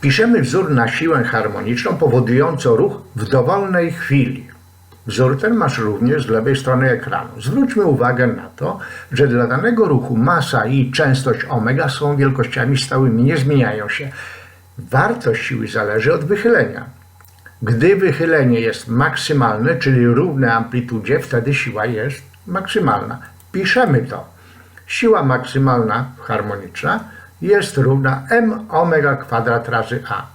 Piszemy wzór na siłę harmoniczną powodującą ruch w dowolnej chwili. Wzór ten masz również z lewej strony ekranu. Zwróćmy uwagę na to, że dla danego ruchu masa i częstość omega są wielkościami stałymi, nie zmieniają się. Wartość siły zależy od wychylenia. Gdy wychylenie jest maksymalne, czyli równe amplitudzie, wtedy siła jest maksymalna. Piszemy to. Siła maksymalna harmoniczna jest równa m omega kwadrat razy a.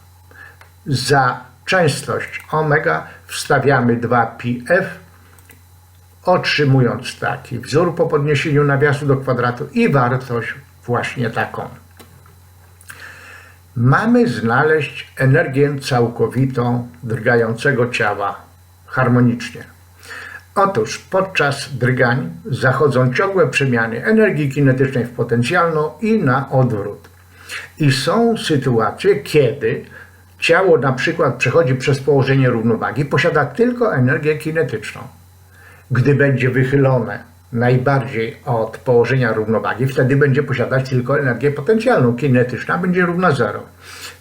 Za częstość omega wstawiamy 2πf, otrzymując taki wzór po podniesieniu nawiasu do kwadratu i wartość właśnie taką. Mamy znaleźć energię całkowitą drgającego ciała harmonicznie. Otóż podczas drgań zachodzą ciągłe przemiany energii kinetycznej w potencjalną i na odwrót. I są sytuacje, kiedy ciało na przykład przechodzi przez położenie równowagi, posiada tylko energię kinetyczną. Gdy będzie wychylone najbardziej od położenia równowagi, wtedy będzie posiadać tylko energię potencjalną. Kinetyczna będzie równa zero.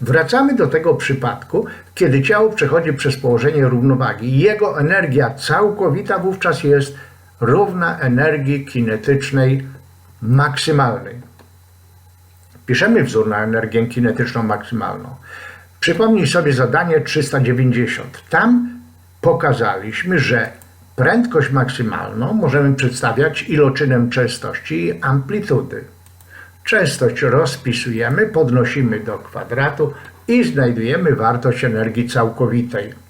Wracamy do tego przypadku, kiedy ciało przechodzi przez położenie równowagi. Jego energia całkowita wówczas jest równa energii kinetycznej maksymalnej. Piszemy wzór na energię kinetyczną maksymalną. Przypomnij sobie zadanie 390. Tam pokazaliśmy, że prędkość maksymalną możemy przedstawiać iloczynem częstości i amplitudy. Częstość rozpisujemy, podnosimy do kwadratu i znajdujemy wartość energii całkowitej.